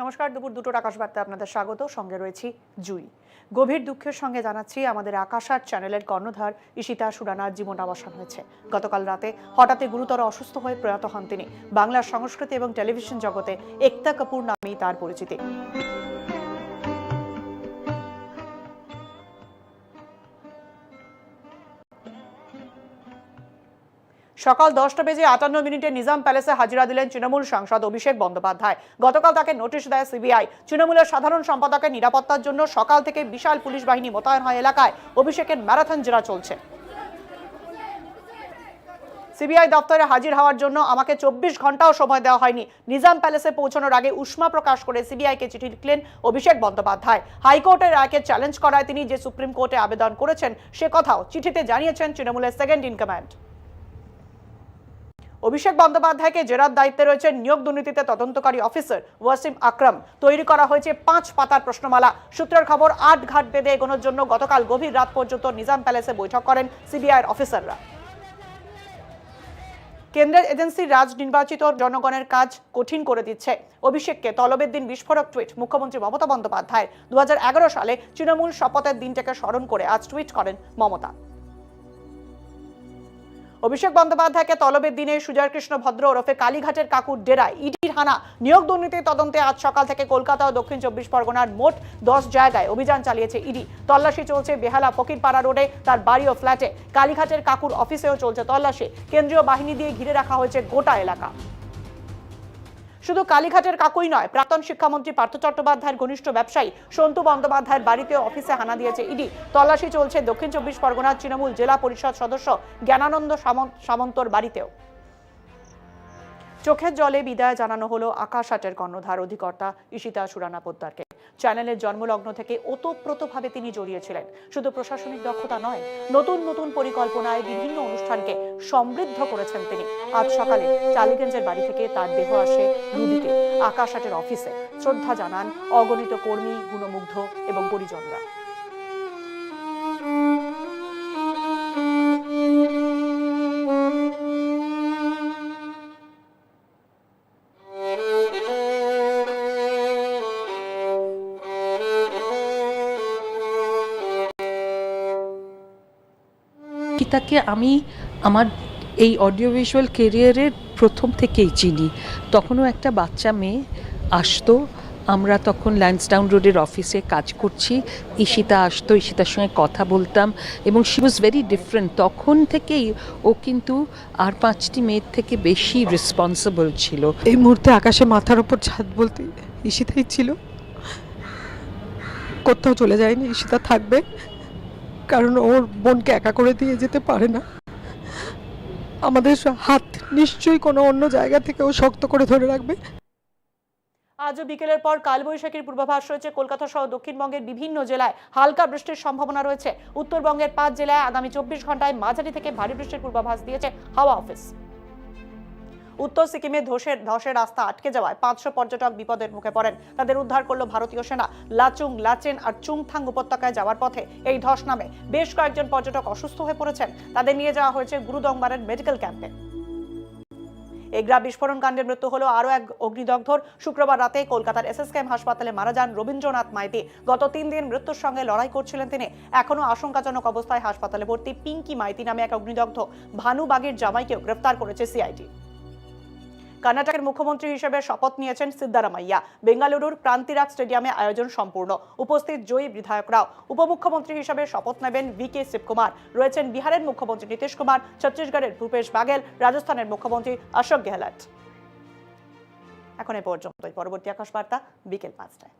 নমস্কার, দুপুর দুটোর আকাশ বার্তায় আপনাদের স্বাগত। সঙ্গে রয়েছি জুই। গভীর দুঃখের সঙ্গে জানাচ্ছি, আমাদের আকাশার চ্যানেলের কর্ণধার ইশিতা সুরানার জীবন অবসান হয়েছে। গতকাল রাতে হঠাৎই গুরুতর অসুস্থ হয়ে প্রয়াত হন তিনি। বাংলার সংস্কৃতি এবং টেলিভিশন জগতে একতা কাপুর নামেই তার পরিচিতি। সকাল দশটা বেজে আটান্ন মিনিটে নিজাম প্যালেসে হাজিরা দিলেন তৃণমূল সাংসদ অভিষেক বন্দ্যোপাধ্যায়। গতকাল তাকে নোটিশ দেয় সিবিআই। তৃণমূলের সাধারণ সম্পাদকের নিরাপত্তার জন্য সকাল থেকে বিশাল পুলিশ বাহিনী মোতায়েন হয় এলাকায়। অভিষেকের ম্যারাথন জেরা চলছে। সিবিআই দপ্তরে হাজির হওয়ার জন্য আমাকে চব্বিশ ঘন্টাও সময় দেওয়া হয়নি। নিজাম প্যালেসে পৌঁছানোর আগে উষ্মা প্রকাশ করে সিবিআইকে চিঠি লিখলেন অভিষেক বন্দ্যোপাধ্যায়। হাইকোর্টের রায়কে চ্যালেঞ্জ করায় তিনি যে সুপ্রিম কোর্টে আবেদন করেছেন সে কথাও চিঠিতে জানিয়েছেন তৃণমূলের সেকেন্ড ইন কমান্ড। অভিষেক বন্দ্যোপাধ্যায়কে জেরার দায়িত্বে রয়েছেন নিয়োগ দুর্নীতিতে তদন্তকারী অফিসার ওয়াসিম আকরাম। তৈরি করা হয়েছে পাঁচ পাতার প্রশ্নমালা। সূত্রের খবর, আট ঘাট বেঁধে এগোনোর জন্য গতকাল গভীর রাত পর্যন্ত নিজাম প্যালেসে বৈঠক করেন সিবিআইয়ের অফিসাররা। কেন্দ্রের এজেন্সির রাজ নির্বাচিত জনগণের কাজ কঠিন করে দিচ্ছে। অভিষেককে তলবের দিন বিস্ফোরক টুইট, মুখ্যমন্ত্রী মমতা বন্দ্যোপাধ্যায়। দু হাজার এগারো সালে তৃণমূল শপথের দিনটাকে স্মরণ করে আজ টুইট করেন মমতা। অভিষেক বন্দ্যোপাধ্যায়কে তলবের দিনে সুজয় কৃষ্ণ ভদ্র ওরফে কালীঘাটের কাকুর ডেরায় ইডির হানা নিয়োগ দুর্নীতির তদন্তে আজ সকাল থেকে কলকাতা ও দক্ষিণ চব্বিশ পরগনার মোট দশ জায়গায় অভিযান চালিয়েছে ইডি। তল্লাশি চলছে বেহালা ফকিরপাড়া রোডে, তার বাড়ি ও ফ্ল্যাটে। কালীঘাটের কাকুর অফিসেও চলছে তল্লাশি। কেন্দ্রীয় বাহিনী দিয়ে ঘিরে রাখা হয়েছে গোটা এলাকা। শুধু কালীঘাটের কাকুই নয়, প্রাক্তন শিক্ষামন্ত্রী পার্থ চট্টোপাধ্যায়ের ঘনিষ্ঠ ব্যবসায়ী সন্তু বন্দ্যোপাধ্যায়ের বাড়িতে অফিসে হানা দিয়েছে ইডি। তল্লাশি চলছে দক্ষিণ চব্বিশ পরগনার তৃণমূল জেলা পরিষদ সদস্য জ্ঞানানন্দ সামন্ত- সামন্তর বাড়িতেও। চোখের জলে বিদায় জানানো হলো আকাশ আটের কর্ণধার অধিকর্তা ঈশিতা সুরানা পোদ্দারকে চ্যানেলের জন্মলগ্ন থেকে ওতপ্রোতভাবে তিনি জড়িয়েছিলেন। শুধু প্রশাসনিক দক্ষতা নয়, নতুন নতুন পরিকল্পনায় বিভিন্ন অনুষ্ঠানকে সমৃদ্ধ করেছেন তিনি। আজ সকালে টালিগঞ্জের বাড়ি থেকে তার দেহ আসে রুবিতে আকাশ আটের অফিসে শ্রদ্ধা জানান অগণিত কর্মী, গুণমুগ্ধ এবং পরিজনরা। গীতাকে আমি আমার এই অডিও ভিজুয়াল কেরিয়ারের প্রথম থেকেই চিনি। তখনও একটা বাচ্চা মেয়ে আসতো, আমরা তখন ল্যান্সডাউন রোডের অফিসে কাজ করছি। ঈশিতা আসতো, ঈশিতার সঙ্গে কথা বলতাম এবং শি ওয়াজ ভেরি ডিফারেন্ট তখন থেকেই ও কিন্তু আর পাঁচটি মেয়ের থেকে বেশি রেসপন্সিবল ছিল। এই মুহূর্তে আকাশে মাথার ওপর ছাদ বলতে ঈশিতাই ছিল। কোথাও চলে যায়নি, ঈশিতা থাকবে। কারণ ওর বোনকে একা করে দিয়ে যেতে পারে না। আমাদের হাত নিশ্চয়ই কোনো অন্য জায়গা থেকে ও শক্ত করে ধরে রাখবে। আজও বিকেলের পর কালবৈশাখীর পূর্বাভাস রয়েছে, কলকাতা সহ দক্ষিণবঙ্গের বিভিন্ন জেলায় হালকা বৃষ্টির সম্ভাবনা রয়েছে। উত্তরবঙ্গের পাঁচ জেলায় আগামী চব্বিশ ঘন্টায় মাঝারি থেকে ভারী বৃষ্টির পূর্বাভাস দিয়েছে হাওয়া অফিস। উত্তর সিকিমে ধসের ধসের রাস্তা আটকে যাওয়ায় পাঁচশো পর্যটক বিপদের মুখে পড়েন। তাদের উদ্ধার করল ভারতীয় সেনা। লাচুং, লাচেন আর চুংথাং উপত্যকায় যাওয়ার পথে এই ধস নামে বেশ কয়েকজন পর্যটক অসুস্থ হয়ে পড়েছেন। তাদের নিয়ে যাওয়া হয়েছে গুরুদংবারের মেডিকেল ক্যাম্পে। এগ্রা বিস্ফোরণ কাণ্ডে মৃত্যু হলো আরও এক অগ্নিদগ্ধর। শুক্রবার রাতে কলকাতার এসএসকেএম হাসপাতালে মারা যান রবীন্দ্রনাথ মাইতি। গত তিন দিন মৃত্যুর সঙ্গে লড়াই করছিলেন তিনি। এখনও আশঙ্কাজনক অবস্থায় হাসপাতালে ভর্তি পিঙ্কি মাইতি নামে এক অগ্নিদগ্ধ। ভানুবাগির জামাইকেও গ্রেফতার করেছে সিআইডি। কর্ণাটকের মুখ্যমন্ত্রী হিসেবে শপথ নিয়েছেন সিদ্দারামাইয়া বেঙ্গালুরুর প্রান্তিরাজ স্টেডিয়ামে আয়োজন সম্পূর্ণ। উপস্থিত জয়ী বিধায়করাও উপমুখ্যমন্ত্রী হিসেবে শপথ নেবেন বি কে শিবকুমার। রয়েছেন বিহারের মুখ্যমন্ত্রী নীতিশ কুমার, ছত্তিশগড়ের ভূপেশ বাঘেল, রাজস্থানের মুখ্যমন্ত্রী অশোক গেহলট। এখন এ পর্যন্তই। পরবর্তী আকাশবার্তা বিকেল পাঁচটায়।